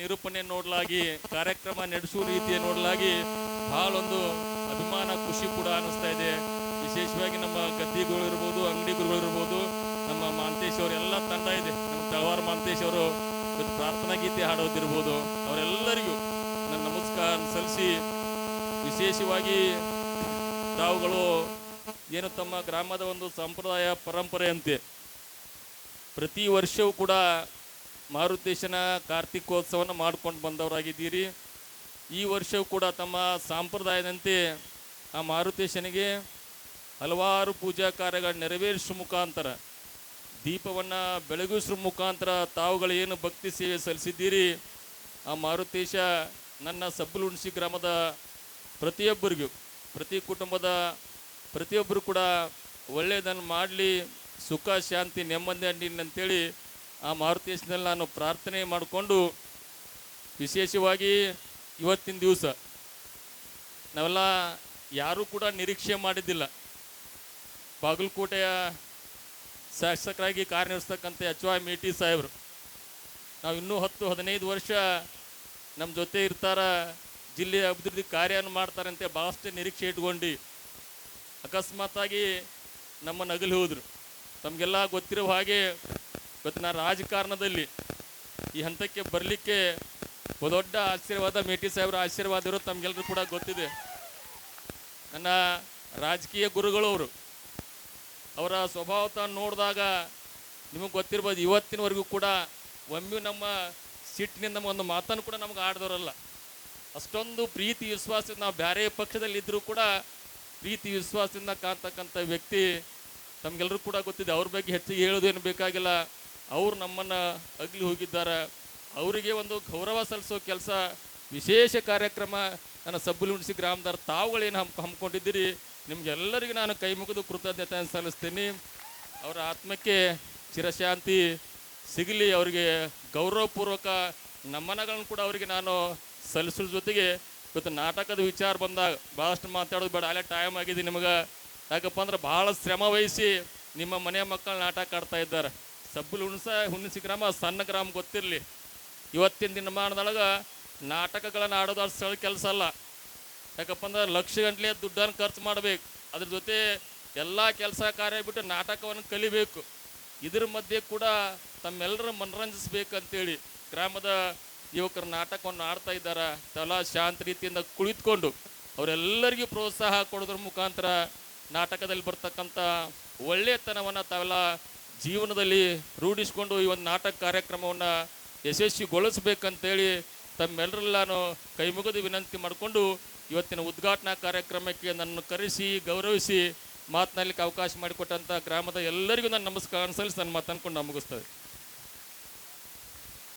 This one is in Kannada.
ನಿರೂಪಣೆ ನೋಡಲಾಗಿ, ಕಾರ್ಯಕ್ರಮ ನಡೆಸುವ ರೀತಿಯ ನೋಡಲಾಗಿ ಬಹಳ ಒಂದು ಅಭಿಮಾನ, ಖುಷಿ ಕೂಡ ಅನಿಸ್ತಾ ಇದೆ. ವಿಶೇಷವಾಗಿ ನಮ್ಮ ಗದ್ದಿಗಳು ಇರ್ಬೋದು ಅಂಗಡಿಗಳು ಇರ್ಬೋದು, ನಮ್ಮ ಮಾಂತೇಶ್ ಎಲ್ಲ ತಂಡ ಇದೆ. ನಮ್ಮ ತಳವಾರ ಮಾಂತೇಶ್ ಅವರು ಪ್ರಾರ್ಥನಾ ಗೀತೆ ಹಾಡೋದಿರ್ಬೋದು. ಅವರೆಲ್ಲರಿಗೂ ನನ್ನ ನಮಸ್ಕಾರ ಸಲ್ಲಿಸಿ, ವಿಶೇಷವಾಗಿ ತಾವುಗಳು ಏನು ತಮ್ಮ ಗ್ರಾಮದ ಒಂದು ಸಂಪ್ರದಾಯ ಪರಂಪರೆಯಂತೆ ಪ್ರತಿ ವರ್ಷವೂ ಕೂಡ ಮಾರುತೇಶನ ಕಾರ್ತಿಕೋತ್ಸವನ ಮಾಡ್ಕೊಂಡು ಬಂದವರಾಗಿದ್ದೀರಿ. ಈ ವರ್ಷವೂ ಕೂಡ ತಮ್ಮ ಸಂಪ್ರದಾಯದಂತೆ ಆ ಮಾರುತೇಶನಿಗೆ ಹಲವಾರು ಪೂಜಾ ಕಾರ್ಯಗಳ ನೆರವೇರಿಸುವ ಮುಖಾಂತರ, ದೀಪವನ್ನು ಬೆಳಗಿಸುವ ಮುಖಾಂತರ ತಾವುಗಳು ಏನು ಭಕ್ತಿ ಸೇವೆ ಸಲ್ಲಿಸಿದ್ದೀರಿ? ಆ ಮಾರುತೇಶ ನನ್ನ ಸಬ್ಬಲುಣಸಿ ಗ್ರಾಮದ ಪ್ರತಿಯೊಬ್ಬರಿಗೂ, ಪ್ರತಿ ಕುಟುಂಬದ ಪ್ರತಿಯೊಬ್ಬರು ಕೂಡ ಒಳ್ಳೆಯದನ್ನು ಮಾಡಲಿ, ಸುಖ, ಶಾಂತಿ, ನೆಮ್ಮದಿ ಅಂತೇಳಿ ಆ ಮಾರುತೇಶದಲ್ಲಿ ನಾನು ಪ್ರಾರ್ಥನೆ ಮಾಡಿಕೊಂಡು ವಿಶೇಷವಾಗಿ ಇವತ್ತಿನ ದಿವಸ ನಾವೆಲ್ಲ ಯಾರೂ ಕೂಡ ನಿರೀಕ್ಷೆ ಮಾಡಿದ್ದಿಲ್ಲ. ಬಾಗಲಕೋಟೆಯ ಶಾಸಕರಾಗಿ ಕಾರ್ಯನಿರ್ವಹಿಸ್ತಕ್ಕಂಥ ಎಚ್ ವೈ ಮೇಟಿ ಸಾಹೇಬರು. ನಾವು ಇನ್ನೂ ಹತ್ತು, ಹದಿನೈದು ವರ್ಷ ನಮ್ಮ ಜೊತೆ ಇರ್ತಾರ ಜಿಲ್ಲೆಯ ಅಭಿವೃದ್ಧಿ ಕಾರ್ಯವನ್ನು ಮಾಡ್ತಾರಂತೆ ಭಾಳಷ್ಟು ನಿರೀಕ್ಷೆ ಇಟ್ಕೊಂಡು ಅಕಸ್ಮಾತಾಗಿ ನಮ್ಮನ್ನು ಅಗಲಿ ಹೋದರು. ತಮಗೆಲ್ಲ ಗೊತ್ತಿರೋ ಹಾಗೆ ಇವತ್ತು ನಾನು ರಾಜಕಾರಣದಲ್ಲಿ ಈ ಹಂತಕ್ಕೆ ಬರಲಿಕ್ಕೆ ದೊಡ್ಡ ಆಶೀರ್ವಾದ, ಮೇಟಿ ಸಾಹೇಬರ ಆಶೀರ್ವಾದ ಇರೋದು ತಮಗೆಲ್ಲರೂ ಕೂಡ ಗೊತ್ತಿದೆ. ನನ್ನ ರಾಜಕೀಯ ಗುರುಗಳು ಅವರು, ಅವರ ಸ್ವಭಾವತ ನೋಡಿದಾಗ ನಿಮಗೆ ಗೊತ್ತಿರ್ಬೋದು, ಇವತ್ತಿನವರೆಗೂ ಕೂಡ ಒಮ್ಮೆ ನಮ್ಮ ಸಿಟ್ಟಿನಿಂದ ಒಂದು ಮಾತನ್ನು ಕೂಡ ನಮ್ಗೆ ಆಡ್ದವರಲ್ಲ. ಅಷ್ಟೊಂದು ಪ್ರೀತಿ, ವಿಶ್ವಾಸದಿಂದ ನಾವು ಬೇರೆ ಪಕ್ಷದಲ್ಲಿದ್ದರೂ ಕೂಡ ಪ್ರೀತಿ, ವಿಶ್ವಾಸದಿಂದ ಕಾಣ್ತಕ್ಕಂಥ ವ್ಯಕ್ತಿ ತಮಗೆಲ್ಲರೂ ಕೂಡ ಗೊತ್ತಿದೆ. ಅವ್ರ ಬಗ್ಗೆ ಹೆಚ್ಚಿಗೆ ಹೇಳೋದೇನು ಬೇಕಾಗಿಲ್ಲ. ಅವ್ರು ನಮ್ಮನ್ನು ಅಗ್ಲಿ ಹೋಗಿದ್ದಾರೆ. ಅವರಿಗೆ ಒಂದು ಗೌರವ ಸಲ್ಲಿಸೋ ಕೆಲಸ, ವಿಶೇಷ ಕಾರ್ಯಕ್ರಮ ನನ್ನ ಸಬ್ಬುಲುಣಿಸಿ ಗ್ರಾಮದಾರ ತಾವುಗಳೇನು ಹಮ್ ಹಮ್ಮಿಕೊಂಡಿದ್ದೀರಿ. ನಿಮಗೆಲ್ಲರಿಗೂ ನಾನು ಕೈ ಮುಗಿದು ಕೃತಜ್ಞತೆ ಸಲ್ಲಿಸ್ತೀನಿ. ಅವರ ಆತ್ಮಕ್ಕೆ ಚಿರಶಾಂತಿ ಸಿಗಲಿ, ಅವರಿಗೆ ಗೌರವಪೂರ್ವಕ ನಮನಗಳನ್ನು ಕೂಡ ಅವರಿಗೆ ನಾನು ಸಲ್ಲಿಸೋ ಜೊತೆಗೆ ಇವತ್ತು ನಾಟಕದ ವಿಚಾರ ಬಂದಾಗ ಭಾಳಷ್ಟು ಮಾತಾಡೋದು ಬೇಡ, ಅಲ್ಲೇ ಟೈಮ್ ಆಗಿದೆ ನಿಮಗೆ. ಯಾಕಪ್ಪ ಅಂದ್ರೆ ಭಾಳ ಶ್ರಮ ವಹಿಸಿ ನಿಮ್ಮ ಮನೆಯ ಮಕ್ಕಳು ನಾಟಕ ಆಡ್ತಾ ಇದ್ದಾರೆ. ಸಬ್ಬುಲ್ ಹುಣಸ ಹುಣಸಿ ಗ್ರಾಮ, ಸಣ್ಣ ಗ್ರಾಮ ಗೊತ್ತಿರಲಿ. ಇವತ್ತಿನ ದಿನಮಾನದೊಳಗೆ ನಾಟಕಗಳನ್ನು ಆಡೋದು ಅಷ್ಟು ಸ್ಥಳ ಕೆಲಸ ಅಲ್ಲ. ಯಾಕಪ್ಪ ಅಂದ್ರೆ ಲಕ್ಷ ಗಂಟ್ಲೆ ದುಡ್ಡನ್ನು ಖರ್ಚು ಮಾಡಬೇಕು. ಅದ್ರ ಜೊತೆ ಎಲ್ಲ ಕೆಲಸ ಕಾರ್ಯ ಬಿಟ್ಟು ನಾಟಕವನ್ನು ಕಲಿಬೇಕು. ಇದ್ರ ಮಧ್ಯೆ ಕೂಡ ತಮ್ಮೆಲ್ಲರೂ ಮನರಂಜಿಸ್ಬೇಕು ಅಂತೇಳಿ ಗ್ರಾಮದ ಯುವಕರು ನಾಟಕವನ್ನು ಆಡ್ತಾ ಇದ್ದಾರೆ. ತಲಾ ಶಾಂತ ರೀತಿಯಿಂದ ಕುಳಿತುಕೊಂಡು ಅವರೆಲ್ಲರಿಗೂ ಪ್ರೋತ್ಸಾಹ ಕೊಡೋದ್ರ ಮುಖಾಂತರ ನಾಟಕದಲ್ಲಿ ಬರ್ತಕ್ಕಂಥ ಒಳ್ಳೆಯತನವನ್ನು ತಾವೆಲ್ಲ ಜೀವನದಲ್ಲಿ ರೂಢಿಸಿಕೊಂಡು ಈ ಒಂದು ನಾಟಕ ಕಾರ್ಯಕ್ರಮವನ್ನು ಯಶಸ್ವಿಗೊಳಿಸ್ಬೇಕಂತೇಳಿ ತಮ್ಮೆಲ್ಲರಲ್ಲಾನು ಕೈ ಮುಗಿದು ವಿನಂತಿ ಮಾಡಿಕೊಂಡು ಇವತ್ತಿನ ಉದ್ಘಾಟನಾ ಕಾರ್ಯಕ್ರಮಕ್ಕೆ ನನ್ನನ್ನು ಕರೆಸಿ, ಗೌರವಿಸಿ ಮಾತನಾಡಲಿಕ್ಕೆ ಅವಕಾಶ ಮಾಡಿಕೊಟ್ಟಂಥ ಗ್ರಾಮದ ಎಲ್ಲರಿಗೂ ನಾನು ನಮಸ್ಕಾರ ಸಲ್ಲಿಸಿ ನನ್ನ ಮಾತನ್ಕೊಂಡು ಕೊಂಡು ಮುಗಿಸ್ತೇವೆ.